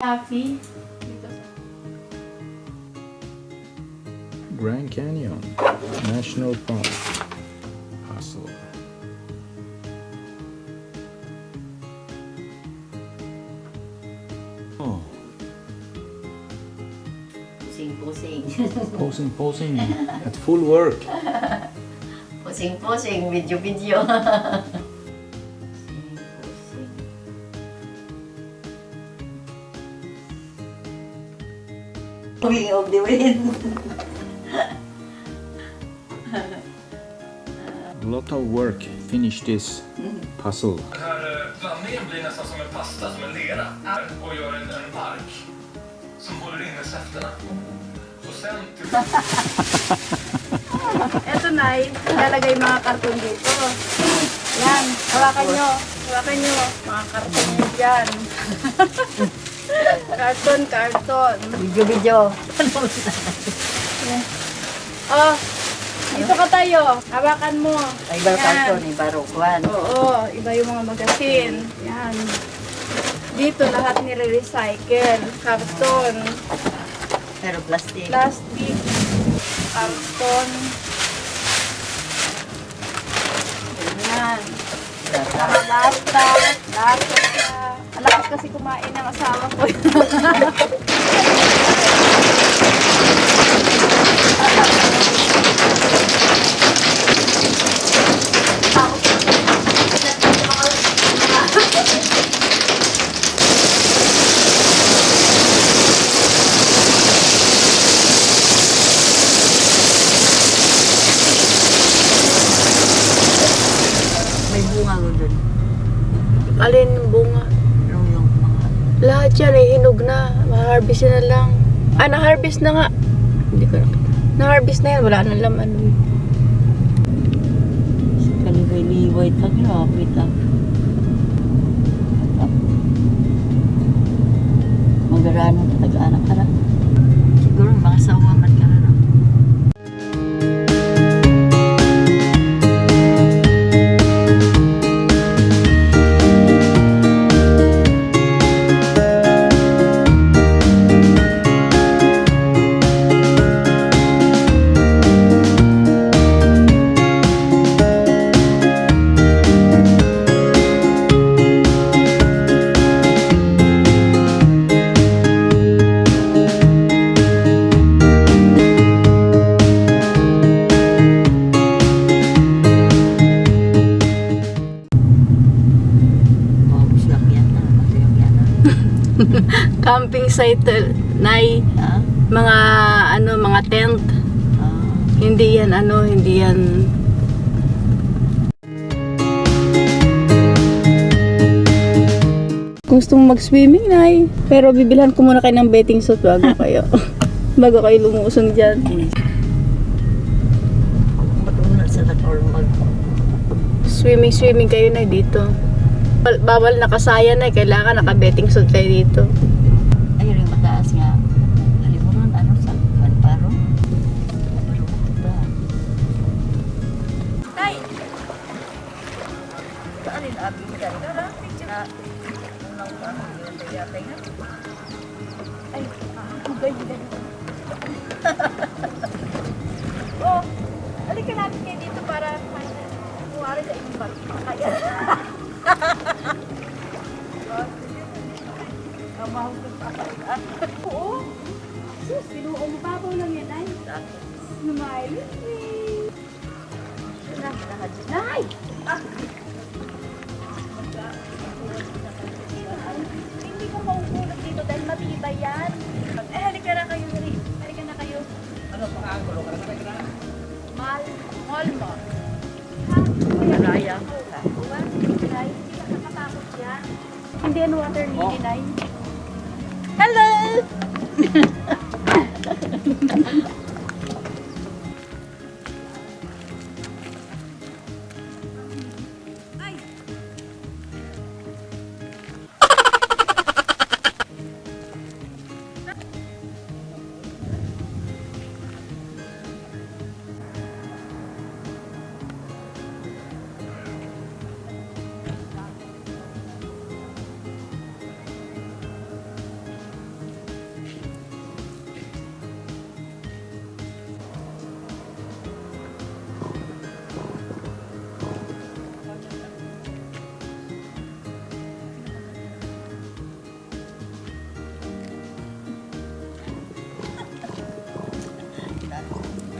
happy. Grand Canyon National Park, Barcelona. Oh. Posing, posing. posing, posing. At full work. posing, posing, video, video. Wing of the wind. lot of work. Finish this puzzle. Den här blandningen blir nästan som en pasta, som en lera. Och gör en, en bark som håller inne säfterna. Och sen till Ito na, ilalagay yung mga karton dito. Yan, hawakan nyo. Hawakan nyo. Mga karton nyo dyan. karton, karton. Video-video. Oh, dito ka tayo. Hawakan mo. Ay, baro Yan. karton, ay baro kwan. Oo, iba yung mga magasin. Yan. Dito lahat nire-recycle. Karton, Pero plastic. plastic, karton. Yan. Mga lata, lata siya. Malakas kasi kumain ng asawa ko. May bunga ko dun. Alin yung bunga? Pero yung mga... Lahat yan ay hinog na. Ma-harvest na lang. Ah, na-harvest na nga. Hindi ko nakita. Na-harvest na yan. Wala na laman. Kalibay-libay. Tag lapit ah. Magarano taga-anak ka na. Siguro mga sawa man ka na. Camping site, uh, Nay. Ah? Mga, ano, mga tent. Ah. Hindi yan, ano, hindi yan... Gusto mong mag-swimming, Nay. Pero bibilhan ko muna kayo ng betting suit bago kayo. bago kayo lumusong dyan. Matuna sa or mag... Swimming, swimming kayo na dito. Bawal- nakasaya na, kailangan naka-betting suit kayo dito. Ay, rin mataas nga. Halimuran, ano sa ba? Tay! Saan yung abi dyan? Na, unang pa, yun na yata nga. Ay, ah, ganyan. oh, alika natin kayo dito para kuwari sa inyong bag. Kaya. Kamahal ko pa kayo. Oo. Sus, pinuo mo babaw lang yan ay. Smile. Na, Nay! Ah! Hindi ka mauulog dito dahil matibay yan. Eh, halika na kayo, Ri. Halika na kayo. Ano pa ka ang Mal, mall mo. Ha? Raya. Uwa, hindi ka nakatakot yan. Hindi water lily, Nay. Hello!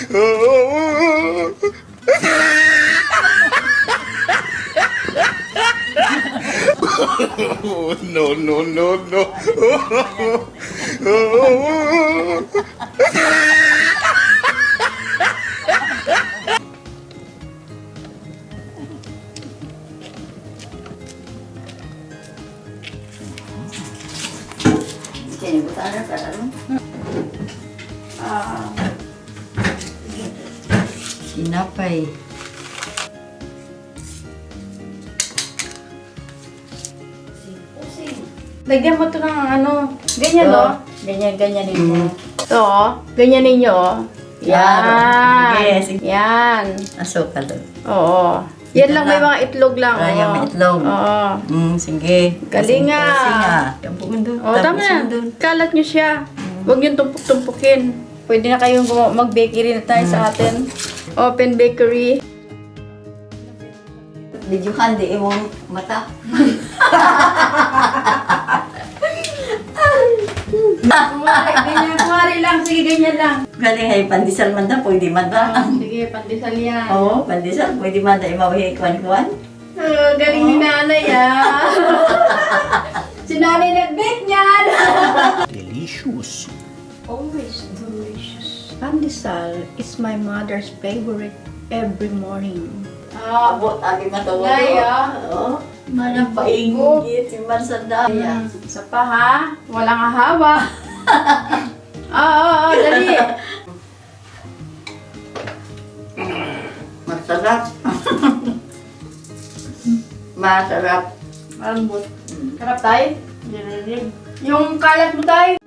Oh, no, no, no, no. Sini ko sana sa ano? Ah, Sinapay. lagyan mo to ng ano, ganyan no? Ganyan, ganyan mo. Ito, oh. ganyan ninyo. oh. Yan. Sige. Yan. Asukal doon. Oo. Yan lang, may mga itlog lang. Ah, oh. yung may itlog. Oo. Mm, sige. Galing nga. Kasing nga. Tampukin doon. Oo, tama na. Kalat nyo siya. Huwag nyo tumpuk-tumpukin. Pwede na kayong mag-bakery na tayo sa atin. Open bakery. Medyo handi imong mata. Kumari, ganyan. Kumari lang. Sige, ganyan lang. Galing ay pandesal man da, pwede man da. Sige, pandesal yan. Oo, pandesal, pwede man da imawi kwan-kwan. Oh, galing ni nanay ah. Always delicious. Pandesal is my mother's favorite every morning. Ah, abot agi matawa. Nay, ah. Oo. Manang paingit, yung mansanda. Ayan. Isa pa ha. Walang ahawa. Oo, oo, oo, dali. Masarap. Masarap. Malambot. Sarap tayo. Yung kalat mo tayo.